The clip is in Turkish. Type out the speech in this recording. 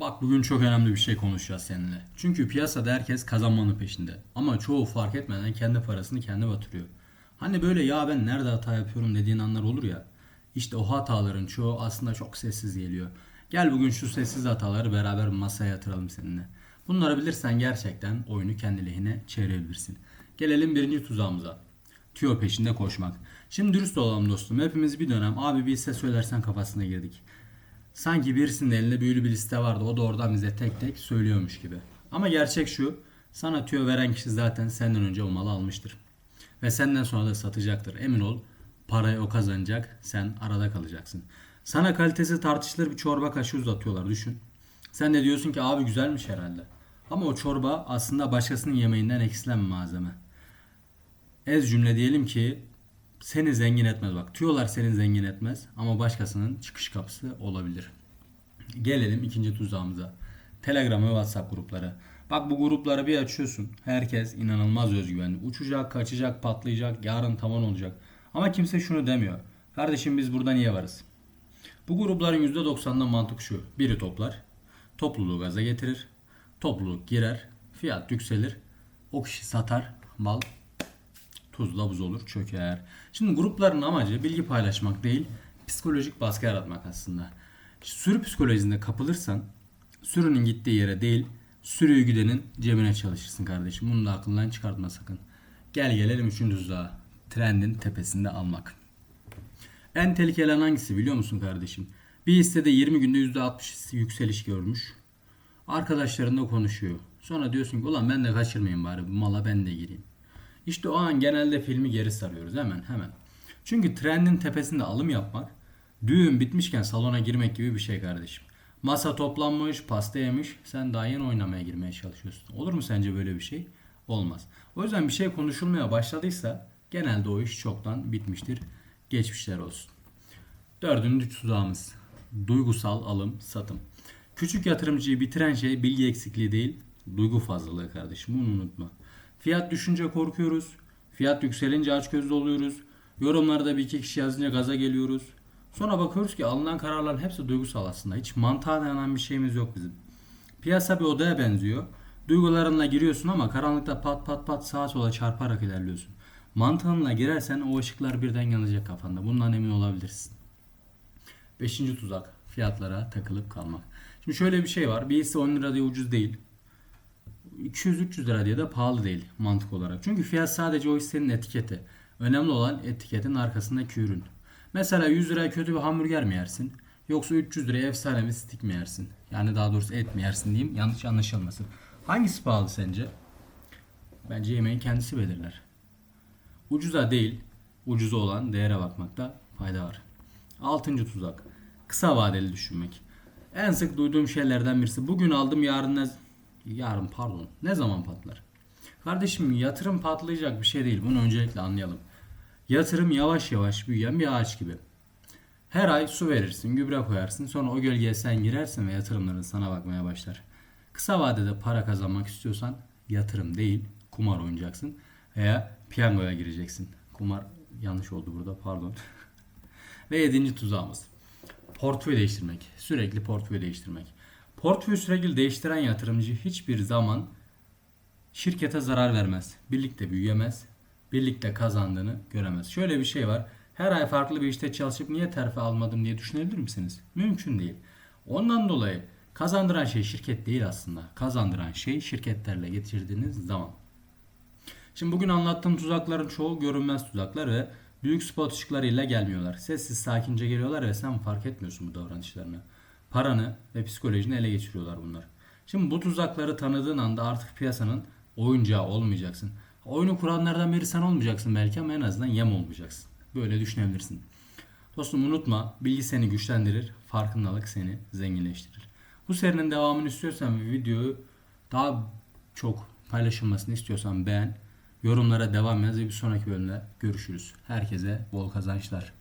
Bak bugün çok önemli bir şey konuşacağız seninle. Çünkü piyasada herkes kazanmanın peşinde. Ama çoğu fark etmeden kendi parasını kendi batırıyor. Hani böyle ya ben nerede hata yapıyorum dediğin anlar olur ya. İşte o hataların çoğu aslında çok sessiz geliyor. Gel bugün şu sessiz hataları beraber masaya yatıralım seninle. Bunları bilirsen gerçekten oyunu kendi lehine çevirebilirsin. Gelelim birinci tuzağımıza. Tüyo peşinde koşmak. Şimdi dürüst olalım dostum. Hepimiz bir dönem abi bir ses söylersen kafasına girdik. Sanki birisinin elinde büyülü bir liste vardı. O da oradan bize tek tek söylüyormuş gibi. Ama gerçek şu. Sana tüyo veren kişi zaten senden önce o malı almıştır. Ve senden sonra da satacaktır. Emin ol. Parayı o kazanacak. Sen arada kalacaksın. Sana kalitesi tartışılır bir çorba kaşığı uzatıyorlar. Düşün. Sen de diyorsun ki abi güzelmiş herhalde. Ama o çorba aslında başkasının yemeğinden eksilen malzeme. Ez cümle diyelim ki seni zengin etmez bak. Tüyolar seni zengin etmez ama başkasının çıkış kapısı olabilir. Gelelim ikinci tuzağımıza. Telegram ve WhatsApp grupları. Bak bu grupları bir açıyorsun. Herkes inanılmaz özgüvenli. Uçacak, kaçacak, patlayacak, yarın tavan olacak. Ama kimse şunu demiyor. Kardeşim biz burada niye varız? Bu grupların %90'da mantık şu. Biri toplar, topluluğu gaza getirir, topluluk girer, fiyat yükselir, o kişi satar, mal tuzla buz olur, çöker. Şimdi grupların amacı bilgi paylaşmak değil, psikolojik baskı yaratmak aslında. Sürü psikolojisinde kapılırsan sürünün gittiği yere değil, sürüyü gidenin cebine çalışırsın kardeşim. Bunu da aklından çıkartma sakın. Gel gelelim üçüncü tuzağa. Trendin tepesinde almak. En tehlikeli hangisi biliyor musun kardeşim? Bir hissede 20 günde %60 yükseliş görmüş. Arkadaşlarınla konuşuyor. Sonra diyorsun ki ulan ben de kaçırmayayım bari bu mala ben de gireyim. İşte o an genelde filmi geri sarıyoruz hemen hemen. Çünkü trendin tepesinde alım yapmak düğün bitmişken salona girmek gibi bir şey kardeşim. Masa toplanmış, pasta yemiş, sen daha yeni oynamaya girmeye çalışıyorsun. Olur mu sence böyle bir şey? Olmaz. O yüzden bir şey konuşulmaya başladıysa genelde o iş çoktan bitmiştir. Geçmişler olsun. Dördüncü tuzağımız. Duygusal alım, satım. Küçük yatırımcıyı bitiren şey bilgi eksikliği değil, duygu fazlalığı kardeşim. Bunu unutma. Fiyat düşünce korkuyoruz. Fiyat yükselince açgözlü oluyoruz. Yorumlarda bir iki kişi yazınca gaza geliyoruz. Sonra bakıyoruz ki alınan kararların hepsi duygusal aslında. Hiç mantığa dayanan bir şeyimiz yok bizim. Piyasa bir odaya benziyor. Duygularınla giriyorsun ama karanlıkta pat pat pat sağa sola çarparak ilerliyorsun. Mantığınla girersen o ışıklar birden yanacak kafanda. Bundan emin olabilirsin. Beşinci tuzak. Fiyatlara takılıp kalmak. Şimdi şöyle bir şey var. Bir hisse 10 lira diye ucuz değil. 200-300 lira diye de pahalı değil mantık olarak. Çünkü fiyat sadece o hissenin etiketi. Önemli olan etiketin arkasındaki ürün. Mesela 100 liraya kötü bir hamburger mi yersin? Yoksa 300 liraya efsane bir stik mi yersin? Yani daha doğrusu et mi yersin diyeyim. Yanlış anlaşılmasın. Hangisi pahalı sence? Bence yemeğin kendisi belirler. Ucuza değil, ucuza olan değere bakmakta fayda var. Altıncı tuzak. Kısa vadeli düşünmek. En sık duyduğum şeylerden birisi. Bugün aldım yarın. Yarın pardon. Ne zaman patlar? Kardeşim yatırım patlayacak bir şey değil. Bunu öncelikle anlayalım. Yatırım yavaş yavaş büyüyen bir ağaç gibi. Her ay su verirsin, gübre koyarsın. Sonra o gölgeye sen girersin ve yatırımların sana bakmaya başlar. Kısa vadede para kazanmak istiyorsan yatırım değil, kumar oynayacaksın. Veya piyangoya gireceksin. Kumar yanlış oldu burada pardon. ve yedinci tuzağımız. Portföy değiştirmek. Sürekli portföy değiştirmek. Portföy sürekli değiştiren yatırımcı hiçbir zaman şirkete zarar vermez. Birlikte büyüyemez. Birlikte kazandığını göremez. Şöyle bir şey var. Her ay farklı bir işte çalışıp niye terfi almadım diye düşünebilir misiniz? Mümkün değil. Ondan dolayı kazandıran şey şirket değil aslında. Kazandıran şey şirketlerle getirdiğiniz zaman. Şimdi bugün anlattığım tuzakların çoğu görünmez tuzaklar ve büyük spot ışıklarıyla gelmiyorlar. Sessiz sakince geliyorlar ve sen fark etmiyorsun bu davranışlarını. Paranı ve psikolojini ele geçiriyorlar bunlar. Şimdi bu tuzakları tanıdığın anda artık piyasanın oyuncağı olmayacaksın. Oyunu kuranlardan biri sen olmayacaksın belki ama en azından yem olmayacaksın. Böyle düşünebilirsin. Dostum unutma bilgi seni güçlendirir, farkındalık seni zenginleştirir. Bu serinin devamını istiyorsan ve videoyu daha çok paylaşılmasını istiyorsan beğen, yorumlara devam yaz ve bir sonraki bölümde görüşürüz. Herkese bol kazançlar.